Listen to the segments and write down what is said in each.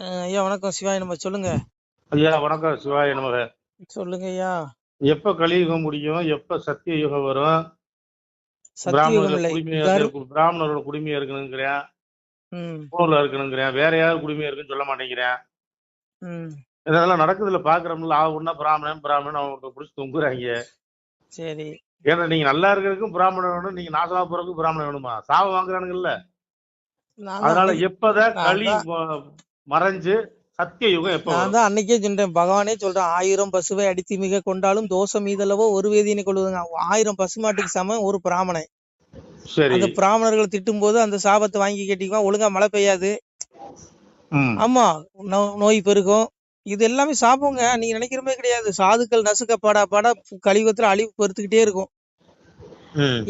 ஐயா வணக்கம். சிவாய் நம்ம சொல்லுங்க. ஐயா வணக்கம். சிவாய நமக. சொல்லுங்க ஐயா. எப்ப கலியுகம் முடியும்? எப்ப சத்திய யுகம் வரும் பிராமணரோட குடிமையா இருக்கணுங்கிறேன் ம். ஊர்ல இருக்கணுங்கிறேன் வேற யாரும் குடிமையா இருக்குன்னு சொல்ல மாட்டேங்கிறேன். இதெல்லாம் நடக்குதுல பாக்குறோம்ல. ஆ ஒன்னா பிராமணன் பிராமணன் அவங்க பிடிச்சி தொங்குறாங்க. சரி. ஏன்னா நீங்க நல்லா இருக்கிறதுக்கும் பிராமணன் வேணும் நீங்க நாசமா போறதுக்கும் பிராமணன் வேணுமா? சாபம் வாங்குறானுங்கல்ல. அதனால தான் எப்பதான் களி மறைஞ்சு சத்திய யுகம் எப்ப நான் தான் அன்னைக்கே சொன்னேன் பகவானே சொல்றான் ஆயிரம் பசுவை அடித்து மிக கொண்டாலும் தோஷம் மீதளவோ ஒரு வேதியினை கொள்வதுங்க. ஆயிரம் பசுமாட்டுக்கு சமம் ஒரு பிராமணன். சரி. அந்த பிராமணர்களை திட்டும் போது அந்த சாபத்தை வாங்கி கேட்டிக்குவான் ஒழுங்கா மழை பெய்யாது. ஆமா நோய் பெருகும். இது எல்லாமே சாபங்க. நீங்க நினைக்கிற மாதிரி கிடையாது. சாதுக்கள் நசுக்க பட பட கலியுகத்துல அழிவு பெருத்துக்கிட்டே இருக்கும்.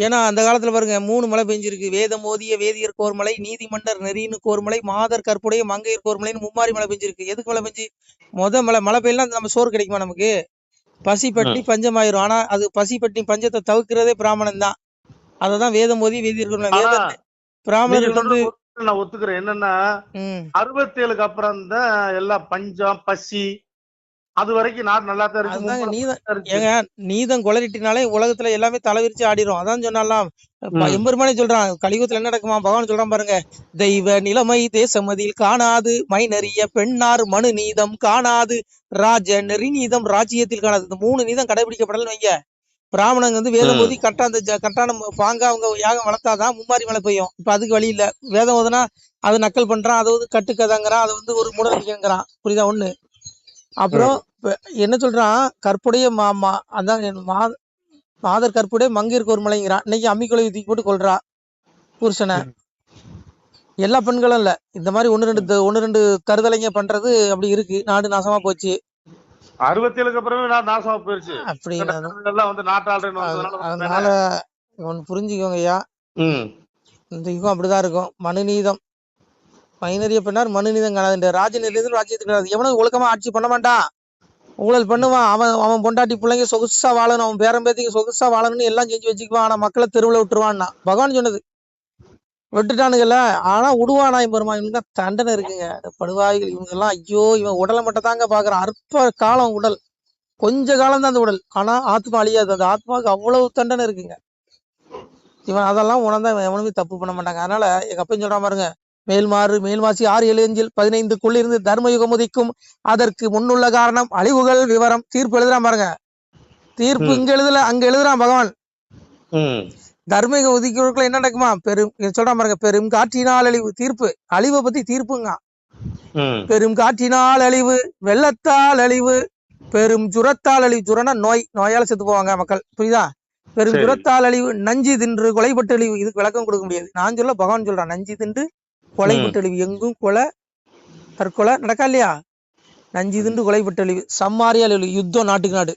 ஏன்னா அந்த காலத்துல பாருங்க மூணு மழை பெஞ்சிருக்கு. வேதம் ஓதிய வேதியர் கோர்மலை நீதிமன்னர் நெறின்னு கோர்மலை மாதர் கற்புடைய மங்கையர் கோர்மலைன்னு மும்மாரி மழை பெஞ்சிருக்கு. எதுக்கு மழை பெஞ்சு? முத மழை மழை பெய்யலாம் நம்ம சோறு கிடைக்குமா நமக்கு? பசி பட்டி பஞ்சமாயிரும். ஆனா அது பசி பட்டி பஞ்சத்தை தவிர்க்கிறதே பிராமணன் தான் அததான் வேதம் ஓதி வேதியர் கோர்மலை. ஆனா வேத நீங்க பிராமணர்கள் வந்து நான் ஒத்துக்கிறேன். என்னன்னா ம். அறுபத்தேழுக்கு அப்புறம் தான் எல்லாம் பஞ்சம் பசி அது வரைக்கும் நாடு நல்லா தான் இருக்கு நீதான் ஏங்க நீதம் கொலரிட்டினாலே உலகத்துல எல்லாமே தலைவிரிச்சு ஆடிரும். அதான் சொன்னாலாம். எம்பெருமானே சொல்றான் கலியுகத்துல என்ன நடக்குமா? பகவான் சொல்றான் பாருங்க தெய்வ நிலைமை தேசமதில் காணாது மைனறிய பெண்ணார் மனு நீதம் காணாது ராஜ நெறி நீதம் ராஜ்யத்தில் காணாது. இந்த மூணு நீதம் கடைபிடிக்கப்படலன்னு வைங்க. பிராமணங்க வந்து வேதம். ஓதி கரெக்டா அந்த ஜ- கரெக்டான பாங்கா அவங்க யாகம் வளர்த்தாதான் மும்மாரி மழை பெய்யும். இப்ப அதுக்கு வழி இல்ல. வேதம் ஓதுனா அதை நக்கல் பண்றான் அதை வந்து கட்டுக்கதைங்கிறான் அதை வந்து ஒரு மூடநம்பிக்கைங்கிறான். புரியுதா ஒண்ணு? அப்புறம் என்ன சொல்றான்? கற்புடைய மாமா அதான் மா மாதர் கற்புடைய மங்கையருக்கு ஒரு மலைங்கிறான் இன்னைக்கு அம்மிக்குலை தூக்கி போட்டு கொள்றா புருஷனை. எல்லா பெண்களும் இல்ல. இந்த மாதிரி ஒண்ணு ரெண்டு ஒண்ணு ரெண்டு தருதலைங்க பண்றது அப்படி இருக்கு. நாடு நாசமா போச்சு. அப்புறமே நாசமா போயிருச்சு. வந்து வந்து அதனால ஒன்னு புரிஞ்சுக்கோங்க ஐயா இந்த யுகம் அப்படிதான் இருக்கும். மனுநீதம் மைனரிய பெண்ணார் மனுநீதம் காணாது ராஜநீதம் ராஜ்யத்துக்கு காணாது எவனும் ஒழுக்கமா ஆட்சி பண்ண மாட்டான். ஊழல் பண்ணுவான். அவன் அவன் பொண்டாட்டி பிள்ளைங்க சொகுசா வாழணும். அவன் பேரம்பேத்திக்கு சொகுசா வாழணும்னு எல்லாம் செஞ்சு வச்சுக்குவான். ஆனா மக்களை தெருவில் விட்டுருவான்னா. பகவான் சொன்னது. விட்டுட்டானுங்கல்ல. ஆனா விடுவானா பெருமா இவனுக்கு தண்டனை இருக்குங்க. இந்த படுவாய்கள் இவங்க எல்லாம் ஐயோ இவன் உடலை மட்டும் தாங்க பாக்குறான் அற்ப காலம் உடல். கொஞ்ச காலம் தான் அந்த உடல். ஆனா ஆத்மா அழியாது. அந்த ஆத்மாவுக்கு அவ்வளவு தண்டனை இருக்குங்க. இவன் அதெல்லாம் உணர்ந்தா இவன் எவனுமே தப்பு பண்ண மாட்டாங்க. அதனால எங்க அப்பையும் சொல்றான் பாருங்க மேல்மாறு மேல்மாசி ஆறு ஏழு அஞ்சில் பதினைந்துக்குள்ளிருந்து தர்மயுகம் உதிக்கும். அதற்கு முன்னுள்ள காரணம் அழிவுகள் விவரம். தீர்ப்பு எழுதுறான் பாருங்க. தீர்ப்பு. இங்க எழுதல அங்க எழுதுறான் பகவான். தர்மயுகம் உதிக்கிறவர்கள் என்ன நடக்குமா? பெரும் சொல்றான் பாருங்க பெரும் காற்றினால் அழிவு. தீர்ப்பு அழிவை பத்தி தீர்ப்புங்க. பெரும் காற்றினால் அழிவு வெள்ளத்தால் அழிவு பெரும் ஜுரத்தால் அழிவு. ஜுரம்னா நோய் நோயால செத்து போவாங்க மக்கள். புரியுதா? பெரும். ஜுரத்தால் அழிவு நஞ்சு தின்று கொலைப்பட்டு அழிவு. இதுக்கு விளக்கம் கொடுக்க முடியாது. நான் சொல்ல பகவான் சொல்றான் நஞ்சு தின்று கொலைப்பட்டு அழிவு எங்கும் கொலை தற்கொலை நடக்கா இல்லையா நஞ்சு தின்று கொலைப்பட்டு அழிவு சம்மாரியால் யுத்தம் நாட்டுக்கு நாடு.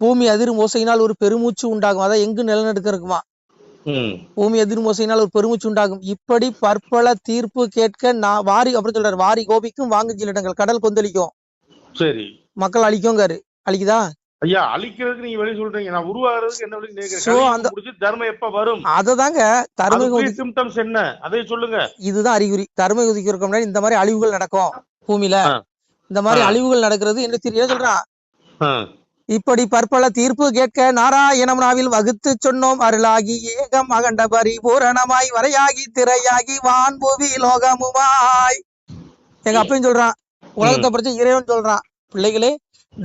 பூமி அதிரும் ஓசையினால் ஒரு பெருமூச்சு உண்டாகும். அதான் எங்கு நிலநடுக்கம் இருக்குமா? பூமி அதிரும் ஓசையினால் ஒரு பெருமூச்சு உண்டாகும். இப்படி பற்பல தீர்ப்பு கேட்க நான் வாரி அப்படி சொல்றாரு. வாரி கோபிக்கும் வாங்கு சிலிடங்கள் கடல் கொந்தளிக்கும். சரி. மக்கள் அழிக்குங்காரு அழிக்குதா? ஐயா அழிக்கிறதுக்கு நீங்க வெளிய சொல்றீங்க. நான் உருவாகிறதுக்கு என்ன வழி கேக்குறேன் முடிச்சு தர்மம் எப்ப வரும்? அததாங்க தர்ம சிம்டம்ஸ் என்ன? அதை சொல்லுங்க. இதுதான் அறிகுறி. தர்ம உதிக்கிறதுக்கு முன்னாடி இந்த மாதிரி அழிவுகள் நடக்கும் பூமியில. இந்த மாதிரி. அழிவுகள் நடக்கிறது என்ன தெரிய சொல்றான். இப்படி பற்பல தீர்ப்பு கேட்க நாராயணம் நாவில் வகுத்து சொன்னோம் அருளாகி ஏகம் அகண்ட பரிபூரணமாய் வரையாகி திரையாகி வான் புவி லோகமுமாய். எங்க அப்பயும் சொல்றான் உலகத்தை பற்றி இறைவன் சொல்றான் பிள்ளைகளே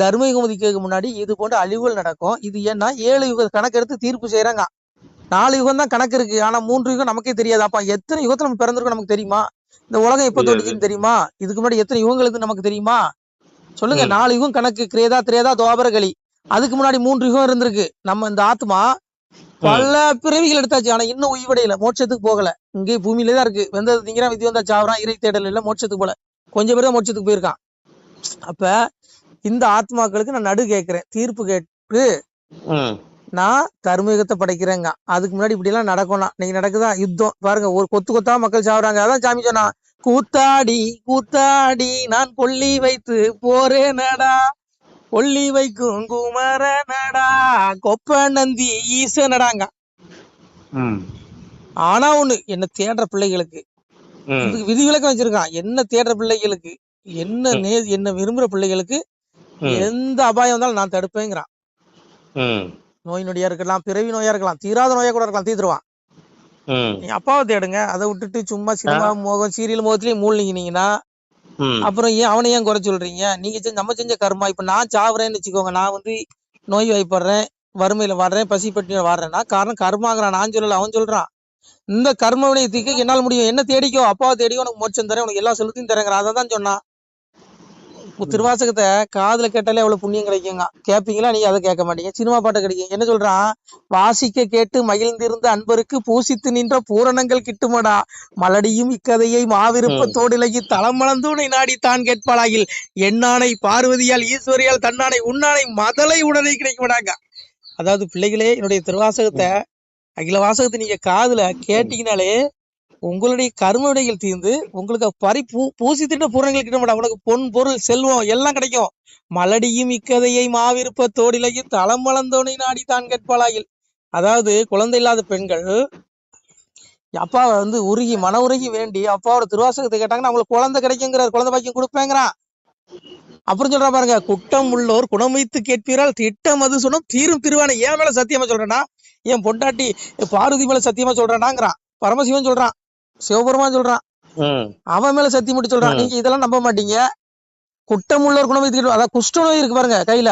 யுகம் உதிக்கிறதுக்கு முன்னாடி இது போன்ற அழிவுகள் நடக்கும். இது ஏன்னா ஏழு யுக கணக்கு எடுத்து தீர்ப்பு செய்யறாங்க. நாலு யுகம் தான் கணக்கு இருக்கு. ஆனா மூன்று யுகம் நமக்கே தெரியாது. அப்ப எத்தனை யுகத்துல நம்ம பிறந்திருக்கோம் நமக்கு தெரியுமா? இந்த உலகம் எப்ப. தோன்றுச்சுன்னு தெரியுமா? இதுக்கு முன்னாடி எத்தனை யுகங்கள் இருந்து நமக்கு தெரியுமா? சொல்லுங்க. நாலு யுகம் கணக்கு. கிரேதா திரேதா துவாபரகளி அதுக்கு முன்னாடி மூன்று யுகம் இருந்திருக்கு. நம்ம இந்த ஆத்மா பல பிறவிகள் எடுத்தாச்சு. ஆனா இன்னும் உய்வடையில மோட்சத்துக்கு போகல. இங்கே பூமியில தான் இருக்கு. வெந்தது திங்கிறான் விதி வந்தா சாவறான். இறை தேடல் இல்ல மோட்சத்துக்கு போல. கொஞ்சம் பேர் தான் மோட்சத்துக்கு போயிருக்கான். அப்ப இந்த ஆத்மாக்களுக்கு நான் நடு கேட்கிறேன் தீர்ப்பு கேட்டு. நான் தர்மயுகத்தை படைக்கிறேங்க. அதுக்கு முன்னாடி இப்படி எல்லாம் நடக்கும்னா இன்னைக்கு நடக்குதா? யுத்தம். பாருங்க ஒரு கொத்து கொத்தா மக்கள் சாவறாங்க. அதான் சாமி சொன்னா கூத்தாடி கூத்தாடி நான் கொல்லி வைத்து போறேனடா. கொல்லி வைக்கும் குமரனடா. கொப்ப நந்தி ஈசனடாங்க. ம். ஆனா ஒண்ணு என்ன தேடுற பிள்ளைகளுக்கு. விதிவிலக்கம் வச்சிருக்கான். என்ன தேடுற பிள்ளைகளுக்கு? என்ன. நே என்ன விரும்புற பிள்ளைகளுக்கு? எந்த அபாயம் வந்தாலும் நான் தடுப்பேங்கிறான். நோய் நொடியா இருக்கலாம் பிறவி நோயா இருக்கலாம் தீராத நோயா கூட இருக்கலாம் தீர்த்துருவான் நீ அப்பாவை தேடுங்க. அதை விட்டுட்டு சும்மா சினிமா முகம் சீரியல் முகத்திலேயே மூழ்கினீங்கன்னா அப்புறம் ஏன் அவனை ஏன் குறை சொல்றீங்க? நீங்க செஞ்ச நம்ம செஞ்ச கர்மா இப்ப நான் சாவுறேன்னு வச்சுக்கோங்க நான் வந்து நோய் வாய்ப்படுறேன் வறுமையில வாடுறேன் பசி பட்டினியில வாடுறேன்னா காரணம் கர்மாங்கிறான். நான் சொல்லல அவன் சொல்றான். இந்த கர்ம வினை தீர்க்க என்னால முடியும். என்ன தேடிக்கோ அப்பாவை தேடிக்கோ உனக்கு மோட்சம் தரேன் உனக்கு எல்லா செலுத்தையும் தரேங்கிறான். அதை தான் சொன்னான். திருவாசகத்தை காதுல கேட்டாலே எவ்வளவு புண்ணியம் கிடைக்குங்க. கேப்பீங்களா? நீங்க அதை கேட்க மாட்டீங்க. சினிமா பாட்டு கிடைக்கும். என்ன சொல்றான்? வாசிக்க கேட்டு மகிழ்ந்திருந்த அன்பருக்கு பூசித்து நின்ற பூரணங்கள் கிட்டுமடா. மலடியும் இக்கதையை மாவிருப்பத்தோடிலகி தளமளந்தூனை நாடி தான் கேட்பாளாகில். எண்ணானை பார்வதியால் ஈஸ்வரியால் தன்னானை உன்னானை மதலை உடனே கிடைக்குமடாங்க. அதாவது பிள்ளைகளே என்னுடைய திருவாசகத்தை அகில வாசகத்தை நீங்க காதுல கேட்டீங்கனாலே உங்களுடைய கர்ம தீர்ந்து உங்களுக்கு பறி பூ பூசித்திட்ட பூரணங்கள் கிட்ட உனக்கு பொன் பொருள் செல்வம் எல்லாம் கிடைக்கும். மலடியும் இக்கதையை மாவிருப்ப தோடிலையும் தளம் வளர்ந்தோனை நாடி தான் கேட்பாளாயில். அதாவது குழந்தை இல்லாத பெண்கள் அப்பாவை வந்து உருகி மன உருகி வேண்டி அப்பாவோட திருவாசகத்தை கேட்டாங்கன்னா அவங்களுக்கு குழந்தை கிடைக்குங்கிறார் குழந்தை பாக்கியம் கொடுப்பேங்கிறான். அப்புறம் சொல்றா பாருங்க குட்டம் உள்ளோர் குணம் வைத்து கேட்பீரால் திட்டம் அது சொன்னும் தீரும் திருவானை. ஏன் மேல சத்தியமா சொல்றேன்னா என் பொண்டாட்டி பார்வதி மேல சத்தியமா சொல்றேனாங்கிறான். பரமசிவன் சொல்றான் சிவபெருமான் சொல்றான். அவன் மேல சத்தியம் மட்டும் சொல்றான். நீங்க இதெல்லாம் நம்ப மாட்டீங்க. குட்டம் உள்ளோர் குணம் அதான் குஷ்டநோய் இருக்கு பாருங்க கையில.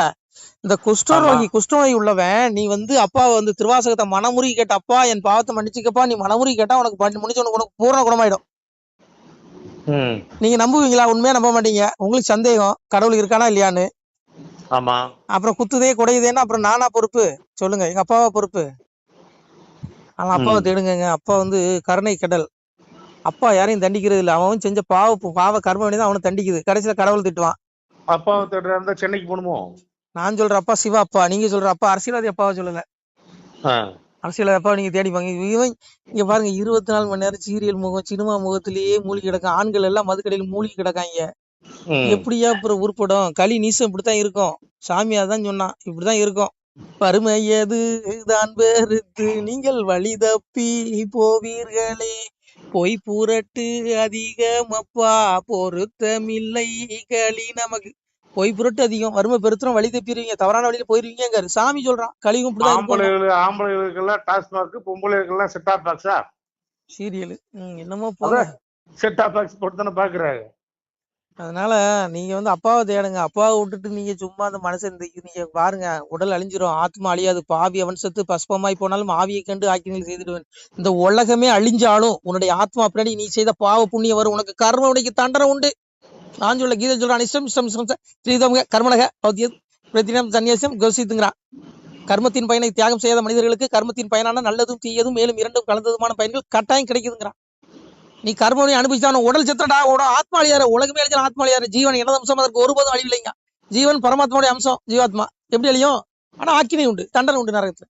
இந்த குஷ்டரோகி குஷ்டநோய் உள்ளவன் நீ வந்து அப்பா வந்து திருவாசகத்தை மனமுருகி கேட்ட அப்பா என் பாவத்தை மன்னிச்சுக்கப்பா நீ மனமுருகி கேட்டா உனக்கு முடிச்சு உனக்கு உனக்கு பூரண குணமாயிடும். நீங்க நம்புவீங்களா? உண்மையா நம்ப மாட்டீங்க? உங்களுக்கு சந்தேகம். கடவுள் இருக்கானா இல்லையான்னு. ஆமா. அப்புறம் குத்துதே குடையுதேன்னு அப்புறம் நானா பொறுப்பு? சொல்லுங்க. எங்க அப்பாவா பொறுப்பு? அவன் அப்பாவை ம். தேடுங்கங்க. அப்பா வந்து கருணை கடல். அப்பா யாரையும் தண்டிக்கிறது இல்ல. அவன் செஞ்ச பாவ பாவ கர்ம தான் அவனை தண்டிக்குது. கடைசியில கடவுள் திட்டுவான். அப்பாவை தேடுறா சென்னைக்கு போகணுமோ? நான் சொல்ற அப்பா சிவா அப்பா நீங்க சொல்ற அப்பா அரசியல்வாதி அப்பாவை சொல்லல. அரசியல்வாதி அப்பா நீங்க தேடிப்பாங்க இவன் இங்க பாருங்க இருபத்தி நாலு மணி நேரம் சீரியல் முகம் சினிமா முகத்திலேயே மூழ்கி கிடக்கும் ஆண்கள் எல்லாம் மதுக்கடையில் மூழ்கி கிடக்காங்க. எப்படியா அப்புறம் உருப்படும்? களி நீசம் இப்படித்தான் இருக்கும். சாமி அதான் சொன்னான். இப்படிதான் இருக்கும். வறுமையது தான் பெருத்து நீங்கள் வழி தப்பி போவீர்களே. பொய் புரட்டு அதிகமப்பா பொருத்தமில்லை களி நமக்கு. பொய் புரட்டு அதிகம் வறுமை பெருத்துறோம் வழி தப்பிடுவீங்க தவறான வழியில போயிருவீங்க சாமி சொல்றான் களியும் இப்படிதான் இருக்கும். ஆம்பளைகள் ஆம்பளைகளுக்கெல்லாம் டாஸ்மாக் பொம்பளைகளுக்கெல்லாம் செட்டாப் பாக்ஸா சீரியல். என்னமோ போங்க. செட்டாப் பாக்ஸ் போட்டு தானே பாக்குறாங்க. அதனால நீங்க வந்து அப்பாவை தேடுங்க. அப்பாவை விட்டுட்டு நீங்க சும்மா அந்த மனுஷன் இந்த நீங்க பாருங்க. உடல் அழிஞ்சிரும். ஆத்மா அழியாது. பாவி அவன் செத்து பஸ்பமாய் போனாலும் ஆவியை கண்டு ஆக்கியங்கள் செய்திடுவேன். இந்த உலகமே அழிஞ்சாலும் உன்னுடைய ஆத்மா பின்னாடி நீ செய்த பாவ புண்ணியம் வரும். உனக்கு கர்ம உனக்கு தண்டனை உண்டு. நான் சொல்ல கீதை சொல்றான். இஷ்டம் இஷ்டம் இஷ்டம் ஸ்ரீதமுக கர்மனக பௌத்தியம் பிரதினம் சன்னியாசம் கோசித்துங்கிறான். கர்மத்தின் பயனை தியாகம் செய்யாத மனிதர்களுக்கு கர்மத்தின் பயனான நல்லதும் தீயதும் மேலும் இரண்டும் கலந்ததுமான பயன்கள் கட்டாயம் கிடைக்குதுங்கிறான். நீ கர்மனை அனுபவிச்சான உடல் செத்தடா உட ஆத்மாளியார. உலகமே அழிஞ்சாலும் ஆத்மாளியார. ஜீவன் எனது அம்சம்? அதற்கு ஒருபோதும் அழிவில்லைங்க ஜீவன் பரமாத்மாவுடைய அம்சம் ஜீவாத்மா. எப்படி அழியும்? ஆனா ஆக்கினை உண்டு. தண்டனை உண்டு நரகத்துல.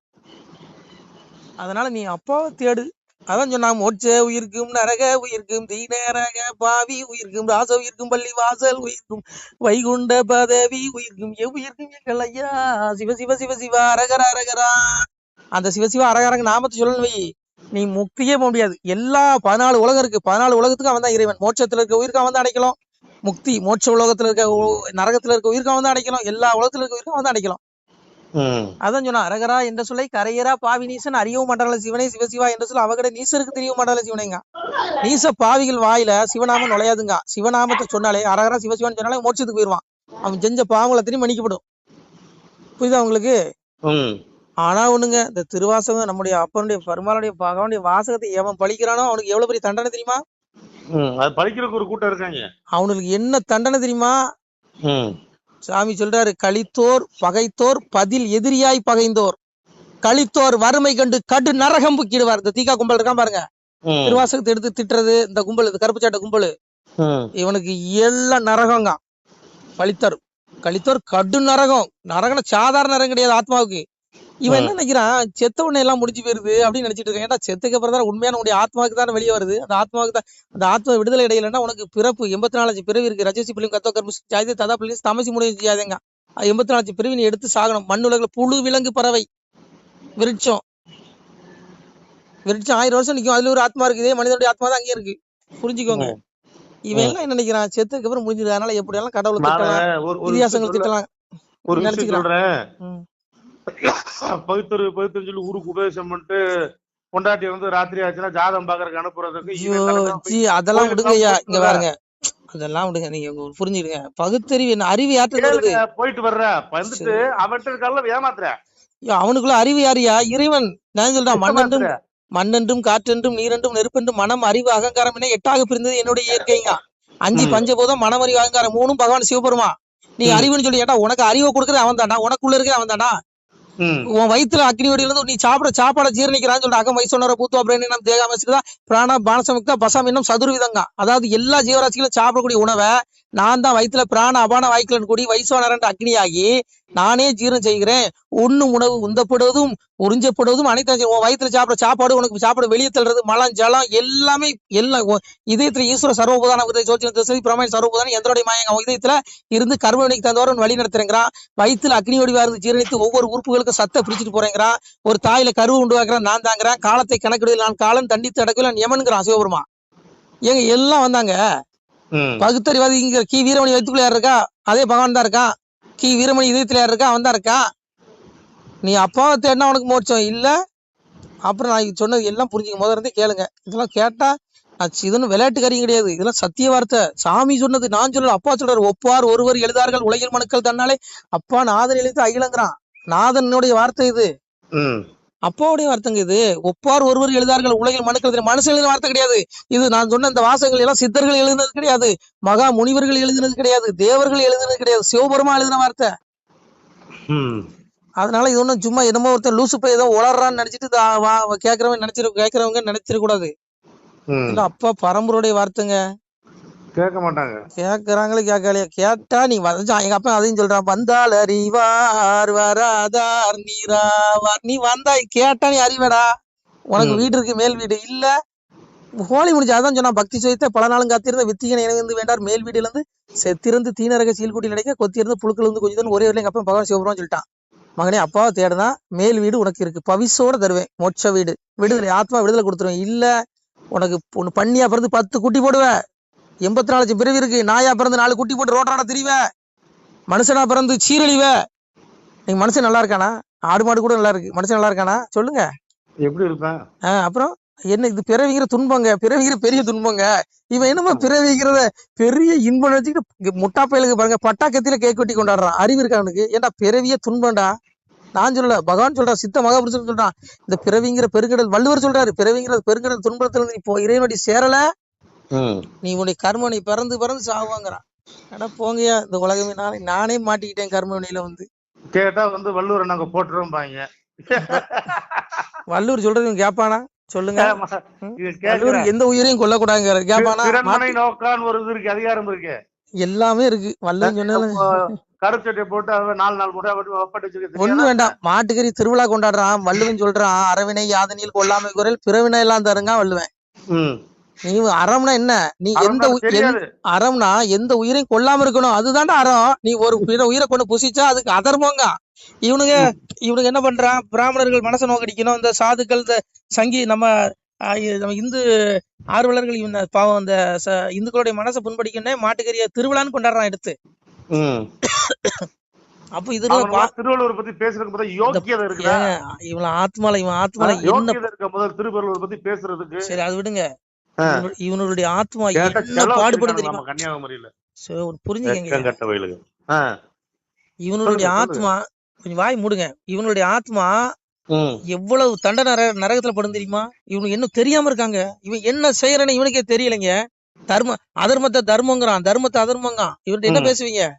அதனால நீ அப்பாவை தேடு. அதான் சொன்னா மோட்ச உயிர்க்கும் நரக உயிர்க்கும் தீநரக பாவி உயிர்க்கும் ராச உயிர்க்கும் பள்ளி வாசல் உயிர்க்கும் வைகுண்ட பதவி உயிர்க்கும் எவ்வுயிர்க்கும் எங்கள் ஐயா? சிவ சிவ சிவ சிவ அரகர அரகரா. அந்த சிவசிவ அரகரங்க நாமத்தை சொல்லணும் வை. நீ முக்தியே போக முடியாது. எல்லா பதினாலு உலகம் இருக்கு. பதினாலு உலகத்துக்கும் அவன் தான் இறைவன். மோட்சத்துல இருக்க உயிருக்கு அவன் தான் அடைக்கலாம். முக்தி மோட்ச உலகத்துல இருக்க நரகத்துல இருக்க உயிருக்கு அவன் தான் அடைக்கலாம். எல்லா உலகத்துல இருக்க உயிருக்கு அவன் தான் அடைக்கலாம் அதான் சொன்னா அரகரா என்ற சொல்லை கரையரா பாவி நீசன் அறியவும் மண்டல சிவனே சிவசிவா என்ற சொல்ல அவகட நீசருக்கு தெரியவும் மண்டல சிவனேங்க. நீச பாவிகள் வாயில சிவநாமம் நுழையாதுங்க. சிவநாமத்தை சொன்னாலே அரகரா சிவசிவான்னு சொன்னாலே மோட்சத்துக்கு போயிருவான். அவன் செஞ்ச பாவங்களை திரும்பி மன்னிக்கப்படும். புரியுதா உங்களுக்கு? ஆனா ஒண்ணுங்க இந்த திருவாசகம் நம்முடைய அப்பனுடைய பெருமாளுடைய பகவானுடைய வாசகத்தை எவன் பழிக்கிறானோ அவனுக்கு எவ்வளவு பெரிய தண்டனை தெரியுமா? அது படிக்கிறதுக்கு ஒரு கூட்டம் இருக்காங்க. அவனுக்கு என்ன தண்டனை தெரியுமா? சாமி சொல்றாரு கலித்தோர் பகைத்தோர் பதில் எதிரியாய் பகைந்தோர். கலித்தோர் வறுமை கண்டு கடு நரகம் புக்கிடுவார். இந்த தீகா கும்பல் இருக்கான் பாருங்க. திருவாசகத்தை எடுத்து திட்டுறது இந்த கும்பல் இது கருப்பு சாட்டை கும்பல். இவனுக்கு எல்லாம் நரகங்க கலித்தோர் கலித்தோர் கடு நரகம். நரகம்னா சாதாரண நரகம் கிடையாது ஆத்மாவுக்கு. இவன் என்ன நினைக்கிறான்? செத்த உடனே எல்லாம் முடிஞ்சு போயிருது அப்படின்னு நினைச்சிட்டு இருக்கான். ஏன்டா செத்துக்கு அப்புறம் தான் உண்மையான உடைய ஆத்மாவுக்கு தானே வெளியே வருது? அந்த ஆத்மாவுக்கு தான் அந்த ஆத்மா விடுதலை இடையிலன்னா உனக்கு பிறப்பு எண்பத்தி நாலஞ்சு பிறவி இருக்கு. ரஜசி பிள்ளைங்க கத்தோ கர்ம ஜாதி ததா பிள்ளைங்க தமசி முடிவு செய்யாதேங்க. எண்பத்தி நாலஞ்சு பிறவி நீ எடுத்து சாகணும். மண் உலகில புழு விலங்கு பறவை. விருட்சம். விருட்சம் ஆயிரம் வருஷம் நிக்கும். அதுல ஒரு ஆத்மா இருக்கு. இதே மனிதனுடைய ஆத்மா தான் அங்கே இருக்கு. புரிஞ்சுக்கோங்க. இவன் எல்லாம் என்ன நினைக்கிறான்? செத்துக்கு அப்புறம் முடிஞ்சிடும் அதனால எப்படியெல்லாம் கடவுளை திட்டலாம்? சொல்றேன். திட்டலாம். நினைச்சுக்கிறான். பவித்திரு பவித்திரு சொல்லி ஊருக்கு உபதேசம் பண்ணிட்டு பொண்டாட்டி வந்து ராத்திரி ஆச்சுன்னா ஜாதகம் பாக்குறதுக்கு அனுப்புறதுக்கு அதெல்லாம் கோயிலுக்கு விடுங்க ஐயா போயிட்டு இங்க. பாருங்க. அதெல்லாம் விடுங்க. நீங்க புரிஞ்சுடுங்க பகுத்தறிவு என்ன அறிவு யார்கிட்ட போயிட்டு வர்ற. வந்துட்டு அவன்கிட்ட இருக்கால ஏமாத்துற. அவனுக்குள்ள அறிவு யாரியா இறைவன். நான் சொல்றேன்? மண்ணென்றும். மண்ணென்றும் காற்றென்றும் நீரென்றும் நெருப்பென்றும் மனம் அறிவு அகங்காரம் என எட்டாக பிரிந்தது என்னுடைய இயற்கைங்க. அஞ்சு. பஞ்சபூதம் மனம் அறிவு அகங்காரம் மூணும் பகவான் சிவபெருமா நீ. அறிவுன்னு சொல்லி ஏட்டா உனக்கு அறிவை கொடுக்குறது அவன் தானா உனக்குள்ள இருக்க அவன் தானா. உன் வயிற்றுல அக்னி இருந்து நீ சாப்பிட சாப்பாட ஜீரணிக்கிறான்னு சொல்லிட்டு அகம் வயசுனர பூத்துவா பிரேணி நம் பிராண பானசமுக்தா பசாமின்னம் சதுர்விதங்க. அதாவது எல்லா ஜீவராசிகளும் சாப்பிடக்கூடிய உணவை நான் தான் வயித்துல பிராண அபான வாய்க்கலன் கூடி வயசானரன் அக்னியாகி நானே ஜீரணம் செய்கிறேன். உண்ணும் உணவு உந்தப்படுவதும் உறிஞ்சப்படுவதும் அனைத்து உன் வயித்துல சாப்பிட சாப்பாடு உனக்கு சாப்பாடு வெளியே தள்ளுறது மலம் ஜலம் எல்லாமே எல்லாம் இதயத்துல ஈஸ்வர சர்வபுதான உதய சோச்சன சர்வபுதான எந்தோடைய மாயங்க? அவன் இதயத்துல இருந்து கர்மவினைக்கு தந்தவரை வழி நடத்துறேங்கிறான் வயிற்றுல அக்னி வடிவா இருந்து ஜீரணித்து ஒவ்வொரு உறுப்புகளுக்கும் சத்தை பிடிச்சிட்டு போறேங்கிறான். ஒரு தாயில கருவு உண்டுவாக்குறான் நான் தாங்கிறேன். காலத்தை கணக்கிடுவதில் நான் காலம் தண்டித்து அடக்கல யமனுங்கிறான் சிவபெருமா எங்க எல்லாம் வந்தாங்க? பகுத்தறிவாதி இங்க கி. வீரமணி வயிற்றுக்குள்ள யார் இருக்கா? அதே பகவான் தான் இருக்கான் கி. வீரமணி இதயத்துல யார் இருக்கா? அவன் தான் இருக்கான் நீ அப்பாவை தேடினா உனக்கு மோட்சம்? இல்ல. அப்புறம் நான் சொன்னது எல்லாம் புரிஞ்சுக்க. முதல்ல இருந்தே கேளுங்க. இதெல்லாம் கேட்டா இதுன்னு விளையாட்டு காரியம் கிடையாது. இதெல்லாம் சத்திய வார்த்தை. சாமி சொன்னது நான் சொல்லல அப்பா சொல்றாரு. ஒப்பார் ஒருவர் எழுதார்கள் உலகில் மனுக்கள் தன்னாலே. அப்பா நாதன் எழுத்து அகிலங்கிறான். நாதனுடைய வார்த்தை இது. ம். அப்பாவுடைய வார்த்தைங்க இது ஒப்பார் ஒருவர் எழுதார்கள் உலகில் மனுக்கள். மனுஷன் எழுதின வார்த்தை கிடையாது இது நான் சொன்ன இந்த வாசகங்கள் எல்லாம் சித்தர்கள் எழுதினது கிடையாது மகா முனிவர்கள் எழுதினது கிடையாது தேவர்கள் எழுதினது கிடையாது சிவபெருமா எழுதின வார்த்தை. அதனால இது ஒண்ணும் சும்மா என்னமோ ஒருத்தன் லூசு போய் ஏதோ உளறான்னு நினைச்சிட்டு கேட்கறவன் நினைச்சிரு கேட்கறவங்க நினைச்சிட கூடாது ம். இல்ல அப்பா பரம்பரையுடைய வார்த்தைங்க கேட்க மாட்டாங்க கேட்கறாங்களே கேட்கலையா. கேட்டா நீ வந்து எங்க அப்பா அதையும் சொல்றான். வந்தால் அறிவார் வராதார் நீராவார். நீ வந்தா கேட்டா நீ அறிவடா. உனக்கு. வீடு இருக்கு மேல் வீடு இல்ல. ஹோலி முடிஞ்சு அதான் சொன்னா பக்தி சுயத்தை பல நாளும் காத்திருந்த வித்தியன் இணைந்து வேண்டார். மேல் வீடுல இருந்து செத்திருந்து தீனரக சீல்குட்டி நினைக்க கொத்திருந்து புழுக்கள் இருந்து கொஞ்சம் ஒரே எங்க அப்பா பகவான் சிவபுரம் சொல்லிட்டான். மகனே அப்பாவை தேடுனா மேல் வீடு உனக்கு இருக்கு. பவிசோட தருவேன் மோட்ச வீடு. விடுதலை ஆத்மா விடுதலை கொடுத்துருவேன். இல்ல உனக்கு ஒண்ணு பண்ணியா பிறந்து பத்து குட்டி போடுவேன் எண்பத்தி நாலு லட்சம் பிறவி இருக்கு. நாயா பிறந்து நாலு குட்டி போட்டு ரோட்டாட திரிவ. மனுஷனா பிறந்து சீரழிவ. நீங்க மனுஷன் நல்லா இருக்கானா? ஆடு மாடு கூட நல்லா இருக்கு. மனுஷன் நல்லா இருக்கானா? சொல்லுங்க. எப்படி இருப்பேன்? அப்புறம்? என்ன இது பிறவிங்கிற துன்பங்க? பிறவிங்கிற பெரிய துன்பங்க? இவன் என்னமோ பிறவிங்கிறத பெரிய இன்பம் வச்சுக்கிட்டு முட்டா பயலுக்கு பாருங்க பட்டா கத்தியில கேக் வெட்டி கொண்டாடுறான். அறிவு இருக்கா அவனுக்கு? ஏன்டா பிறவிய துன்பம்டா? நான் சொல்லல பகவான் சொல்றா சித்த மகாபுருஷன் சொல்றான். இந்த பிறவிங்கிற பெருங்கடல் வள்ளுவர் சொல்றாரு பிறவிங்கிற பெருங்கடல் துன்பத்துல இருந்து இப்போ இறைவனடி சேரல. நீ உன்னுடைய கர்ம நீ பிறந்து பிறந்து சாவாங்கிறான் அட போங்கய்யா இந்த உலகமே நானே நானே மாட்டிக்கிட்டேன் கர்ம வினையில வந்து. கேட்டா வந்து வள்ளுவரை நாங்க போட்டுறோம் பாங்க வள்ளுவர் சொல்றது கேப்பானா? சொல்லுங்க. கேக்குறேன் எந்த உயிரையும் கொல்லக்கூடாதுங்கிற கேப்பானா? திறன்மனை மாட்டி- நோக்கான்னு ஒரு இது இருக்கு அதிகாரம் இருக்கு. எல்லாமே இருக்கு. சொன்னது அப்போ கருச்சட்டை போட்டு அவன் நாலு நாள் வச்சுக்க ஒண்ணு வேண்டாம். மாட்டுக்கறி திருவிழா கொண்டாடுறான். வள்ளுவன் சொல்றான் அரவினை யாதனில் கொல்லாமை குரல் பிறவினை எல்லாம் தருங்க வள்ளுவன். ம். நீ அறம்னா என்ன? நீ எந்த அறம்னா எந்த உயிரையும் கொல்லாம இருக்கணும். அதுதான்டா அறம். நீ ஒரு உயிரை கொண்டு புசிச்சா அதுக்கு அதர்மங்க. இவனுங்க இவனுங்க என்ன பண்றான்? பிராமணர்கள் மனசை நோக்கடிக்கணும் இந்த சாதுக்கள் இந்த சங்கி நம்ம நம்ம இந்து ஆர்வலர்கள் இவன் பாவம் இந்த ச- இந்துக்களுடைய மனசை புண்படிக்கணும் மாட்டுக்கறிய திருவிழான்னு கொண்டாடுறான் எடுத்து. அப்ப இது அவனுக்கு திருவள்ளுவர் பத்தி பேசுறதுக்கு முதல்ல யோக்கியதை இருக்குதா? இவன் ஆத்மால இவன் ஆத்மால என்ன இருக்க திருவள்ளுவர் பத்தி பேசுறதுக்கு சரி அது விடுங்க. இவனுடைய ஆத்மா என்ன பாடுபடும் தெரியுமா? கன்னியாகுமரியில. புரிஞ்சுக்கங்க. இவனுடைய ஆத்மா கொஞ்சம் வாய் மூடுங்க. இவனுடைய ஆத்மா. எவ்வளவு தண்டனை நர- நரகத்துல படும் தெரியுமா? இவனுக்கு இன்னும் தெரியாம இருக்காங்க? இவன் என்ன செய்யறன்னு இவனுக்கே தெரியலைங்க. தர்ம அதர்மத்தை தர்மங்கிறான் தர்மத்தை அதர்மங்கான். இவன்ட்ட என்ன. பேசுவீங்க?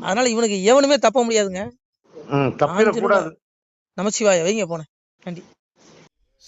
அதனால இவனுக்கு எவனுமே தப்ப முடியாதுங்க. நமச்சிவாய வைங்க போனேன். நன்றி.